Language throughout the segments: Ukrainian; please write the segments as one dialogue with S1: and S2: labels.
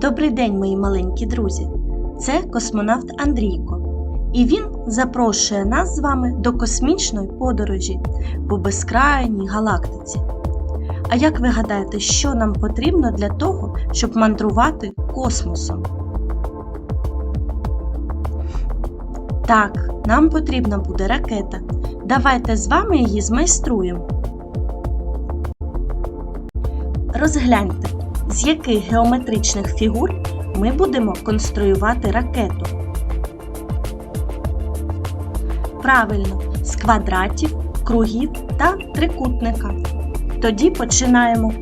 S1: Добрий день, мої маленькі друзі! Це космонавт Андрійко, і він запрошує нас з вами до космічної подорожі по безкрайній галактиці. А як ви гадаєте, що нам потрібно для того, щоб мандрувати космосом? Так, нам потрібна буде ракета. Давайте з вами її змайструємо. Розгляньте, з яких геометричних фігур ми будемо конструювати ракету. Правильно, з квадратів, кругів та трикутника. Тоді починаємо.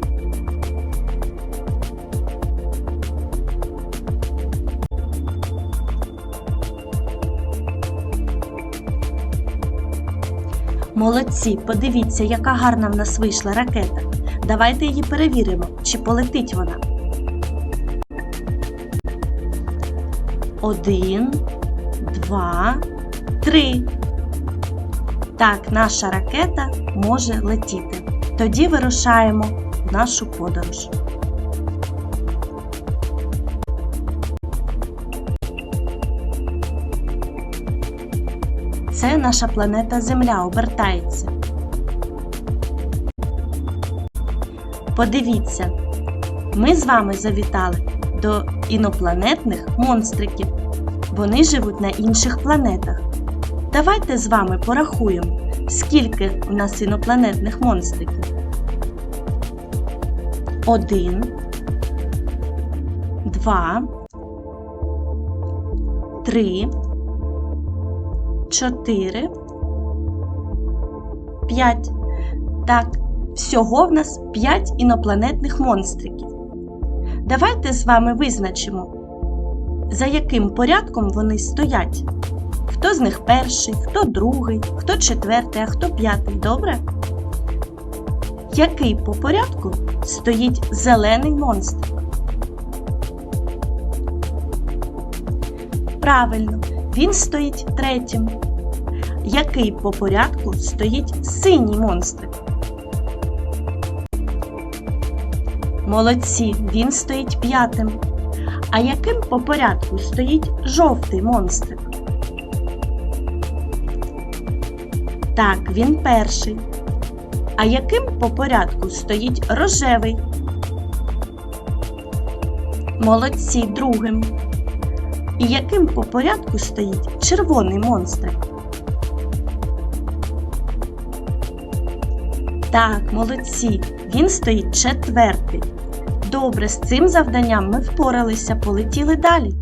S1: Молодці, подивіться, яка гарна в нас вийшла ракета. Давайте її перевіримо, чи полетить вона. Один, два, три. Так, наша ракета може летіти. Тоді вирушаємо в нашу подорож. Це наша планета Земля обертається. Подивіться, ми з вами завітали до інопланетних монстриків. Вони живуть на інших планетах. Давайте з вами порахуємо, скільки у нас інопланетних монстриків. Один, два, три, чотири, п'ять. Так, всього в нас 5 інопланетних монстриків. Давайте з вами визначимо, за яким порядком вони стоять. Хто з них перший, хто другий, хто четвертий, а хто п'ятий. Добре? Який по порядку стоїть зелений монстрик? Правильно, він стоїть третім. Який по порядку стоїть синій монстрик? Молодці, він стоїть п'ятим. А яким по порядку стоїть жовтий монстрик? Так, він перший. А яким по порядку стоїть рожевий? Молодці другим. І яким по порядку стоїть червоний монстрик? Так, молодці, він стоїть четвертий. Добре, з цим завданням ми впоралися, полетіли далі.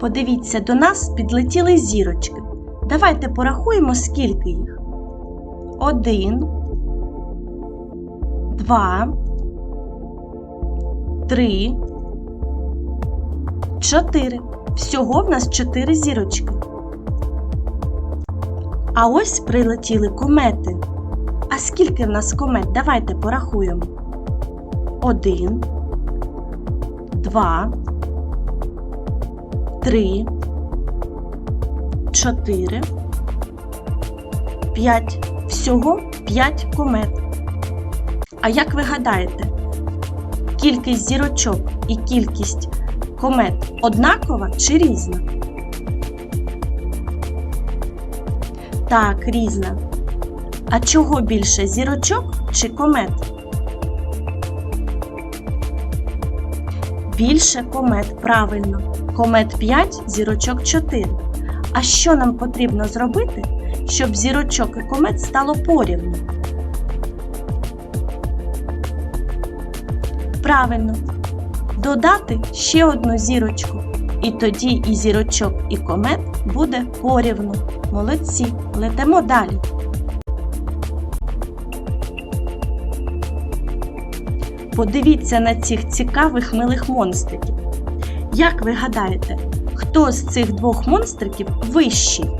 S1: Подивіться, до нас підлетіли зірочки. Давайте порахуємо, скільки їх. Один, два, три, чотири. Всього в нас чотири зірочки. А ось прилетіли комети. А скільки в нас комет? Давайте порахуємо. Один, два, три, чотири, п'ять. Всього п'ять комет. А як ви гадаєте, кількість зірочок і кількість комет однакова чи різна? Так, різна. А чого більше зірочок чи комет? Більше комет, правильно. Комет 5, зірочок 4. А що нам потрібно зробити, щоб зірочок і комет стало порівну? Правильно. Додати ще одну зірочку. І тоді і зірочок, і комет буде порівну. Молодці. Летимо далі. Подивіться на цих цікавих милих монстриків. Як ви гадаєте, хто з цих двох монстриків вищий?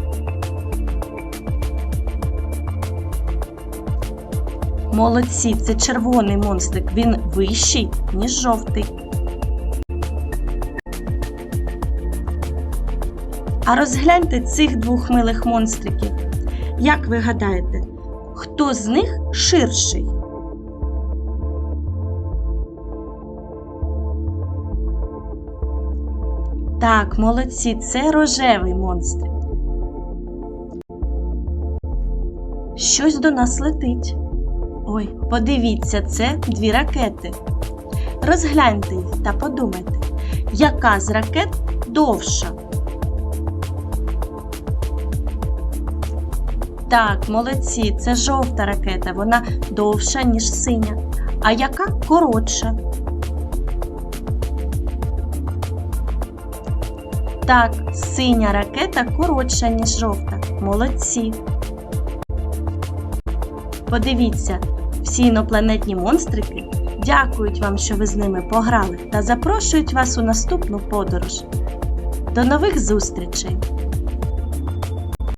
S1: Молодці, це червоний монстрик. Він вищий, ніж жовтий. А розгляньте цих двох милих монстриків. Як ви гадаєте, хто з них ширший? Так, молодці, це рожевий монстрик. Щось до нас летить. Ой, подивіться, це дві ракети. Розгляньте їх та подумайте, яка з ракет довша? Так, молодці, це жовта ракета, вона довша, ніж синя. А яка коротша? Так, синя ракета коротша, ніж жовта. Молодці. Подивіться, всі інопланетні монстрики дякують вам, що ви з ними пограли, та запрошують вас у наступну подорож. До нових зустрічей!